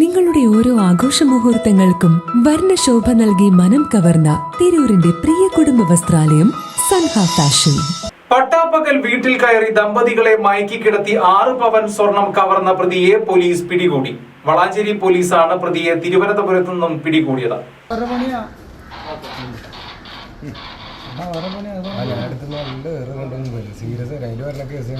നിങ്ങളുടെ ഓരോ ആഘോഷ മുഹൂർത്തങ്ങൾക്കും വർണശോഭ നൽകി മനം കവർന്ന തിരൂരിന്റെ പ്രിയ കുടുംബ വസ്ത്രാലയം സൻഹ ഫാഷൻ. പട്ടാപ്പകൽ വീട്ടിൽ കയറി ദമ്പതികളെ മയക്കി കിടത്തി ആറ് പവൻ സ്വർണം കവർന്ന പ്രതിയെ പോലീസ് പിടികൂടി. വളാഞ്ചേരി പോലീസാണ് പ്രതിയെ തിരുവനന്തപുരത്ത് നിന്നും പിടികൂടിയത്. സീരിയസ് കേസ്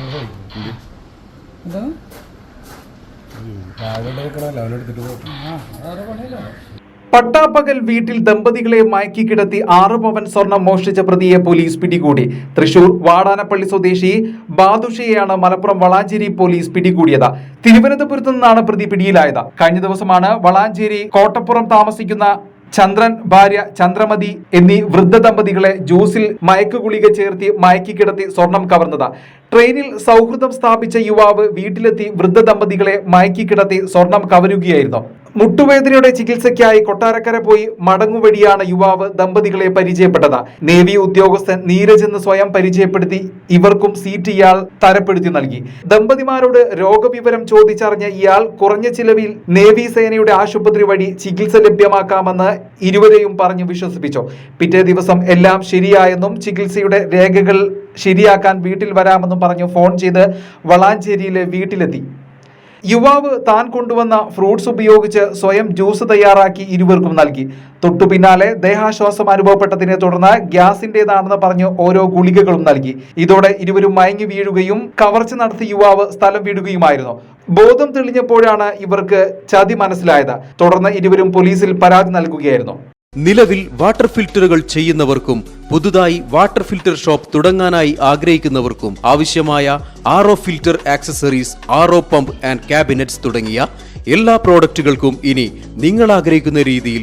പട്ടാപ്പകൽ വീട്ടിൽ ദമ്പതികളെ മയക്കി കിടത്തി ആറ് പവൻ സ്വർണം മോഷ്ടിച്ച പ്രതിയെ പോലീസ് പിടികൂടി. തൃശൂർ വാടാനപ്പള്ളി സ്വദേശി ബാദുഷയെയാണ് മലപ്പുറം വളാഞ്ചേരി പോലീസ് പിടികൂടിയത്. തിരുവനന്തപുരത്തു നിന്നാണ് പ്രതി പിടിയിലായത്. കഴിഞ്ഞ ദിവസമാണ് വളാഞ്ചേരി കോട്ടപ്പുറം താമസിക്കുന്ന ചന്ദ്രൻ ഭാര്യ ചന്ദ്രമതി എന്നീ വൃദ്ധ ദമ്പതികളെ ജ്യൂസിൽ മയക്കുഗുളിക ചേർത്തി മയക്കി കിടത്തി സ്വർണം കവർന്നത്. ട്രെയിനിൽ സൗഹൃദം സ്ഥാപിച്ച യുവാവ് വീട്ടിലെത്തി വൃദ്ധ ദമ്പതികളെ മയക്കി കിടത്തി സ്വർണം കവരുകയായിരുന്നു. മുട്ടുവേദനയുടെ ചികിത്സയ്ക്കായി കൊട്ടാരക്കര പോയി മടങ്ങുവഴിയാണ് യുവാവ് ദമ്പതികളെ പരിചയപ്പെട്ടത്. നേവി ഉദ്യോഗസ്ഥൻ നീരജ് എന്ന് സ്വയം പരിചയപ്പെടുത്തി ഇവർക്കും സീറ്റ് ഇയാൾ തരപ്പെടുത്തി നൽകി. ദമ്പതിമാരോട് രോഗവിവരം ചോദിച്ചറിഞ്ഞ ഇയാൾ കുറഞ്ഞ ചിലവിൽ നേവി സേനയുടെ ആശുപത്രി വഴി ചികിത്സ ലഭ്യമാക്കാമെന്ന് ഇരുവരെയും പറഞ്ഞു വിശ്വസിപ്പിച്ചു. പിറ്റേ ദിവസം എല്ലാം ശരിയായെന്നും ചികിത്സയുടെ രേഖകൾ ശരിയാക്കാൻ വീട്ടിൽ വരാമെന്നും പറഞ്ഞു ഫോൺ ചെയ്ത് വളാഞ്ചേരിയിലെ വീട്ടിലെത്തി. യുവാവ് താൻ കൊണ്ടുവന്ന ഫ്രൂട്ട്സ് ഉപയോഗിച്ച് സ്വയം ജ്യൂസ് തയ്യാറാക്കി ഇരുവർക്കും നൽകി. തൊട്ടു പിന്നാലെ ദേഹാശ്വാസം അനുഭവപ്പെട്ടതിനെ തുടർന്ന് ഗ്യാസിന്റേതാണെന്ന് പറഞ്ഞ് ഓരോ ഗുളികകളും നൽകി. ഇതോടെ ഇരുവരും മയങ്ങി വീഴുകയും കവർച്ച നടത്തി യുവാവ് സ്ഥലം വിടുകയുമായിരുന്നു. ബോധം തെളിഞ്ഞപ്പോഴാണ് ഇവർക്ക് ചതി മനസ്സിലായത്. തുടർന്ന് ഇരുവരും പോലീസിൽ പരാതി നൽകുകയായിരുന്നു. നിലവിൽ വാട്ടർ ഫിൽറ്ററുകൾ ചെയ്യുന്നവർക്കും പുതുതായി വാട്ടർ ഫിൽറ്റർ ഷോപ്പ് തുടങ്ങാനായി ആഗ്രഹിക്കുന്നവർക്കും ആവശ്യമായ R O filter accessories R O pump and cabinets തുടങ്ങിയ എല്ലാ പ്രോഡക്റ്റുകൾക്കും ഇനി നിങ്ങൾ ആഗ്രഹിക്കുന്ന രീതിയിൽ